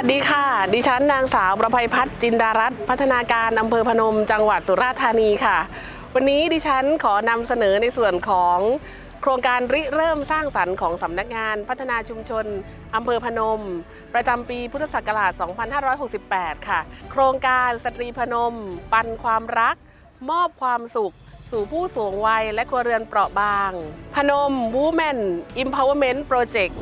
สวัสดีค่ะ ดิฉันนางสาวประภัยพัฒน์จินดารัตน์พัฒนาการอำเภอพนม จังหวัดสุราษฎร์ธานีค่ะ วันนี้ดิฉันขอนำเสนอในส่วนของโครงการริเริ่มสร้างสรรค์ของสำนักงานพัฒนาชุมชนอำเภอพนม ประจำปีพุทธศักราช 2568 ค่ะ โครงการสตรีพนม ปันความรัก มอบความสุข สู่ผู้สูงวัยและครัวเรือนเปราะบาง พนม Women Empowerment Project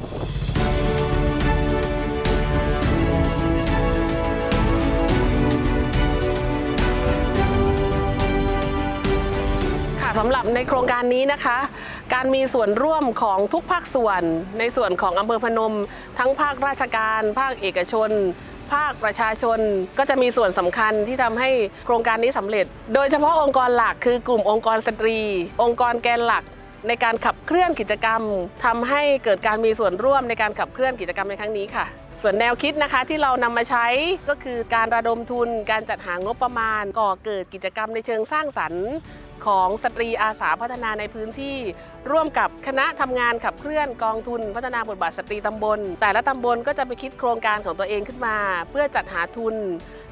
ำหรับในโครงการนี้นะคะ การมีส่วนร่วมของทุกภาคส่วน ในส่วนของอำเภอพนม ทั้งภาคราชการ ภาคเอกชน ภาคประชาชนก็จะมีส่วนสำคัญที่ทำให้โครงการนี้สำเร็จ โดยเฉพาะองค์กรหลักคือกลุ่มองค์กรสตรี องค์กรแกนหลักในการขับเคลื่อนกิจกรรมทำให้เกิดการมีส่วนร่วมในการขับเคลื่อนกิจกรรมในครั้งนี้ค่ะ ส่วนแนวคิดนะคะที่เรานำมาใช้ก็คือการระดมทุน การจัดหางบประมาณ ก่อเกิดกิจกรรมในเชิงสร้างสรรค์ ของสตรีอาสาพัฒนาในพื้นที่ร่วมกับคณะทำงานขับเคลื่อนกองทุนพัฒนาบทบาทสตรีตำบล แต่ละตำบลก็จะไปคิดโครงการของตัวเองขึ้นมา เพื่อจัดหาทุน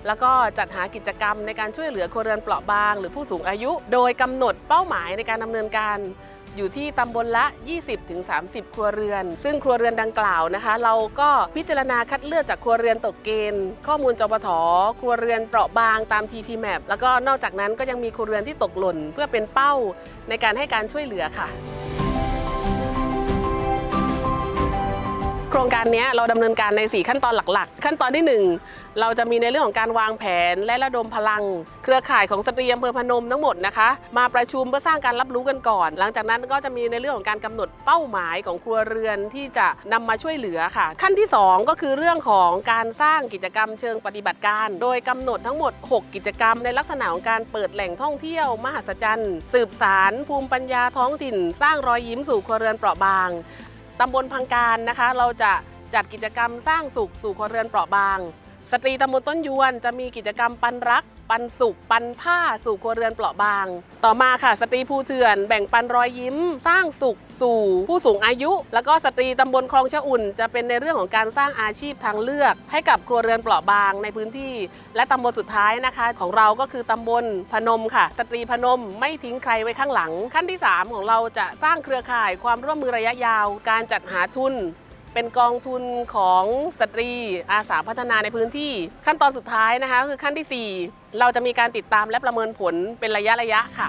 แล้วก็จัดหากิจกรรมในการช่วยเหลือครัวเรือนเปราะบาง หรือผู้สูงอายุ โดยกำหนดเป้าหมายในการดำเนินการ อยู่ที่ตำบลละ 20-30 ครัวเรือน ซึ่งครัวเรือนดังกล่าวนะคะ เราก็พิจารณาคัดเลือกจากครัวเรือนตกเกณฑ์ ข้อมูลจปทครัวเรือนเปราะบางตาม TP Map แล้วก็นอกจากนั้นก็ยังมีครัวเรือนที่ตกหล่น เพื่อเป็นเป้าในการให้การช่วยเหลือค่ะ ครงการนี้เราดำเนินการใน 4 ขั้นตอนหลักๆ ขั้นตอนที่ 1 เราจะมีในเรื่องของการวางแผน และระดมพลัง เครือข่ายของสตรีอำเภอพนมทั้งหมดนะคะ มาประชุมเพื่อสร้างการรับรู้กันก่อน หลังจากนั้นก็จะมีในเรื่องของการกำหนดเป้าหมายของครัวเรือนที่จะนำมาช่วยเหลือค่ะ ขั้นที่ 2 ก็คือเรื่องของการสร้างกิจกรรมเชิงปฏิบัติการ โดยกำหนดทั้งหมด 6 กิจกรรม ในลักษณะของการเปิดแหล่งท่องเที่ยวมหัศจรรย์ สืบสารภูมิปัญญาท้องถิ่น สร้างรอยยิ้มสู่ครัวเรือนเปราะบาง ตำบลพังการนะคะ เราจะจัดกิจกรรมสร้างสุขสู่คนเรือนเปราะบาง สตรีตำบลต้นยวนจะมีกิจกรรมปันรัก ปันสุข ปันผ้าสู่ครัวเรือนเปราะบาง ต่อมาค่ะ สตรีภูเถื่อน แบ่งปันรอยยิ้ม สร้างสุขสู่ผู้สูงอายุ แล้วก็สตรีตำบลคลองชะอุ่น จะเป็นในเรื่องของการสร้างอาชีพทางเลือก ให้กับครัวเรือนเปราะบางในพื้นที่ และตำบลสุดท้ายนะคะ ของเราก็คือตำบลพนมค่ะ สตรีพนมไม่ทิ้งใครไว้ข้างหลัง ขั้นที่ 3 ของเราจะสร้างเครือข่ายความร่วมมือระยะยาว การจัดหาทุน เป็นกองทุนของสตรีอาสาพัฒนาในพื้นที่ ขั้นตอนสุดท้ายนะคะคือขั้นที่ 4 เราจะมีการติดตามและประเมินผลเป็นระยะระยะค่ะ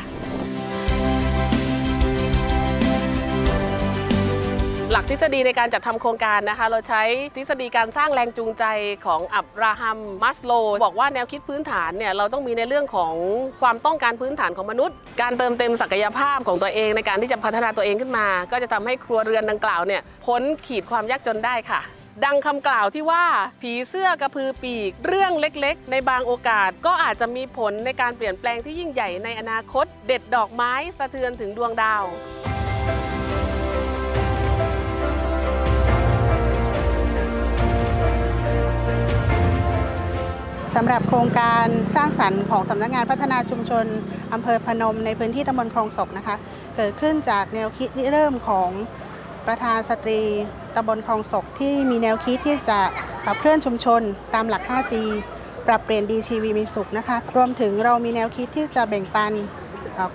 หลักทฤษฎีในการจัดทำโครงการนะคะ เราใช้ทฤษฎีการสร้างแรงจูงใจของอับราฮัมมัสโล บอกว่าแนวคิดพื้นฐานเนี่ยเราต้องมีในเรื่องของความต้องการพื้นฐานของมนุษย์ การเติมเต็มศักยภาพของตัวเองในการที่จะพัฒนาตัวเองขึ้นมา ก็จะทำให้ครัวเรือนดังกล่าวเนี่ยพ้นขีดความยากจนได้ค่ะดังคำกล่าวที่ว่าผีเสื้อกระพือปีก เรื่องเล็กๆ ในบางโอกาสก็อาจจะมีผลในการเปลี่ยนแปลงที่ยิ่งใหญ่ในอนาคต เด็ดดอกไม้สะเทือนถึงดวงดาว สำหรับโครงการสร้างสรรค์ของสำนักงานพัฒนาชุมชนอำเภอพนมในพื้นที่ตำบลคลองศกนะคะ เกิดขึ้นจากแนวคิดที่เริ่มของประธานสตรีตำบลคลองศกที่มีแนวคิดที่จะขับเคลื่อนชุมชนตามหลัก 5G ปรับเปลี่ยนดีชีวีมีสุขนะคะ รวมถึงเรามีแนวคิดที่จะแบ่งปัน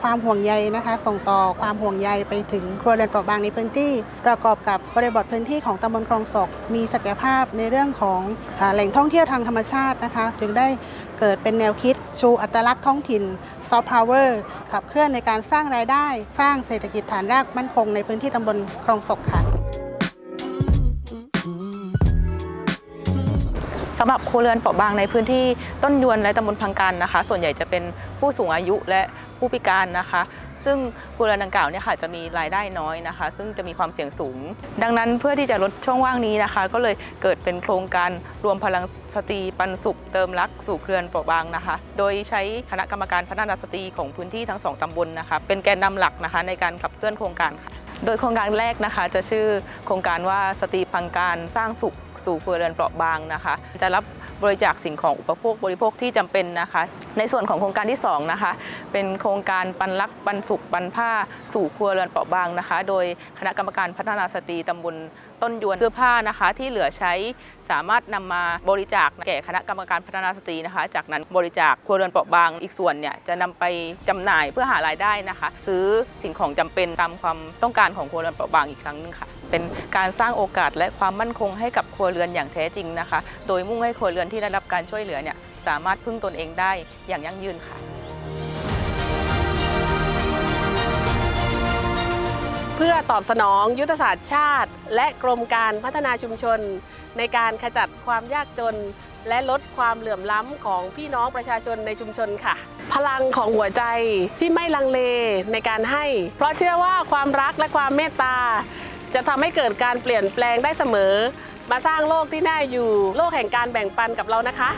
ความห่วงใยนะคะ ส่งต่อความห่วงใยไปถึงครัวเรือนเปราะบางในพื้นที่ ประกอบกับบริบทพื้นที่ของตำบลคลองศก มีศักยภาพในเรื่องของอแหล่งท่องเที่ยวทางธรรมชาตินะคะ จึงได้เกิดเป็นแนวคิดชูอัตลักษณ์ท้องถิ่นซอฟต์พาวเวอร์ขับเคลื่อนในการสร้างรายได้ สร้างเศรษฐกิจฐานรากมั่นคงในพื้นที่ตำบลคลองศกค่ะสำหรับครัวเรือนเปราะบางในพื้นที่ต้นยวนและตำบลพังกันนะคะ ส่วนใหญ่จะเป็นผู้สูงอายุและ ผู้พิการนะคะ ซึ่งครัวเรือนดังกล่าวเนี่ยค่ะจะมีรายได้น้อยนะคะ ซึ่งจะมีความเสี่ยงสูง ดังนั้นเพื่อที่จะลดช่องว่างนี้นะคะ ก็เลยเกิดเป็นโครงการรวมพลังสตรีปันสุขเติมรักสู่เครือนเปราะบางนะคะ โดยใช้คณะกรรมการพัฒนาสตรีของพื้นที่ทั้งสองตำบลนะคะ เป็นแกนนำหลักนะคะในการขับเคลื่อนโครงการค่ะโดยโครงการแรกนะคะจะชื่อโครงการว่าสตรีพังการสร้างสุขสู่ครัวเรือนเปราะบางนะคะ จะรับ บริจาคสิ่งของอุปโภคบริโภคที่จำเป็นนะคะ ในส่วนของโครงการที่สองนะคะเป็นโครงการปันรักปันสุขปันผ้าสู่ครัวเรือนเปราะบางนะคะ โดยคณะกรรมการพัฒนาสตรีตำบลต้นยวนเสื้อผ้านะคะ ที่เหลือใช้สามารถนำมาบริจาคแก่คณะกรรมการพัฒนาสตรีนะคะ จากนั้นบริจาคครัวเรือนเปราะบาง อีกส่วนเนี่ยจะนำไปจำหน่ายเพื่อหารายได้นะคะ ซื้อสิ่งของจำเป็นตามความต้องการของครัวเรือนเปราะบางอีกครั้งหนึงค่ะ เป็นการสร้างโอกาสและความมั่นคงให้กับครัวเรือนอย่างแท้จริงนะคะ โดยมุ่งให้ครัวเรือนที่ได้รับการช่วยเหลือเนี่ยสามารถพึ่งตนเองได้อย่างยั่งยืนค่ะ เพื่อตอบสนองยุทธศาสตร์ชาติ และกรมการพัฒนาชุมชน ในการขจัดความยากจน และลดความเหลื่อมล้ำของพี่น้องประชาชนในชุมชนค่ะ พลังของหัวใจที่ไม่ลังเลในการให้ เพราะเชื่อว่าความรักและความเมตตา จะทำให้เกิดการเปลี่ยนแปลงได้เสมอ มาสร้างโลกที่น่าอยู่ โลกแห่งการแบ่งปันกับเรานะคะ